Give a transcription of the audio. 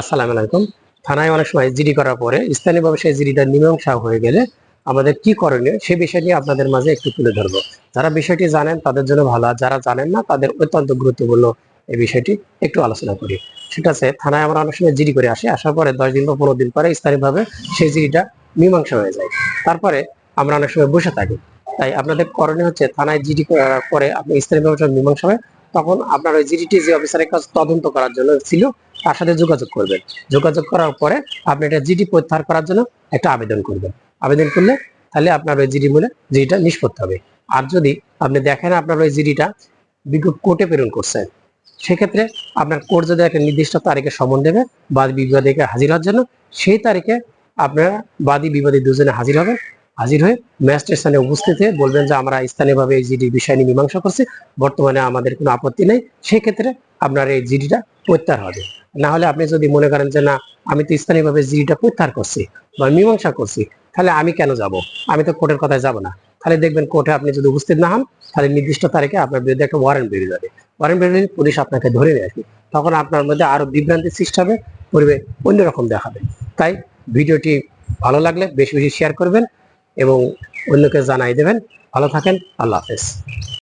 আসসালামু আলাইকুম। থানায় অনেক সময় জিডি করার পরে স্থানীয়ভাবে সেই জিডিটা মীমাংসা হয়ে গেলে আমাদের কি করণীয় সেই বিষয় নিয়ে আপনাদের মাঝে একটু তুলে ধরবো। যারা বিষয়টি জানেন তাদের জন্য ভালো যারা জানেন না তাদের অত্যন্ত গুরুত্বপূর্ণ এই বিষয়টি একটু আলোচনা করি। সেটা আছে থানায় আমরা অনেক সময় জিডি করে আসি, আসার পরে দশ দিন বা পনেরো দিন পরে স্থানীয়ভাবে সেই জিডিটা মীমাংসা হয়ে যায়। তারপরে আমরা অনেক সময় বসে থাকি। তাই আপনাদের করণীয় হচ্ছে, থানায় জিডি করার পরে আপনি স্থানীয়ভাবে মীমাংসা হয়, তখন আপনার ওই জিডিটি যে অফিসারের কাছে তদন্ত করার জন্য ছিল তার সাথে যোগাযোগ করবেন। যোগাযোগ করার পরে আপনি এটা জিডি প্রত্যাহার করার জন্য একটা আবেদন করবেন। আবেদন করলে তাহলে আপনার ওই জিডি মূলে জিডিটা নিষ্পত্তি হবে। আর যদি আপনি দেখেন আপনার ওই জিডিটা বিজ্ঞ কোর্টে প্রেরণ করছেন সেক্ষেত্রে আপনার কোর্ট যদি একটা নির্দিষ্ট তারিখে সমন দেবে, বাদ বিবাদীকে হাজির হওয়ার জন্য, সেই তারিখে আপনারা বাদী বিবাদী দুজনে হাজির হবেন। হাজির হয়ে ম্যাজিস্ট্রেট স্থানে উপস্থিত হয়ে বলবেন যে, আমরা স্থানীয়ভাবে এই জিডির বিষয় নিয়ে মীমাংসা করছি, বর্তমানে আমাদের কোনো আপত্তি নেই। সেক্ষেত্রে আপনার এই জিডিটা প্রত্যাহার হবে। না হলে আপনি যদি মনে করেন যে, না, আমি তো স্থানীয়ভাবে জিডিটা প্রত্যাহার করছি বা মীমাংসা করছি, তাহলে আমি কেন যাব? আমি তো কোর্টের কথায় যাব না। তাহলে দেখবেন কোর্টে আপনি যদি উপস্থিত না হন, তাহলে নির্দিষ্ট তারিখে আপনার বিরুদ্ধে একটা ওয়ারেন্ট বেরিয়ে যাবে। ওয়ারেন্ট বেরিয়ে পুলিশ আপনাকে ধরে নিয়ে আসবে। তখন আপনার মধ্যে আরও বিভ্রান্তির সৃষ্টি হবে, পরিবেশ অন্যরকম দেখাবে। তাই ভিডিওটি ভালো লাগলে বেশি বেশি শেয়ার করবেন এবং অন্যকে জানাই দেবেন। ভালো থাকেন, আল্লাহ হাফেজ।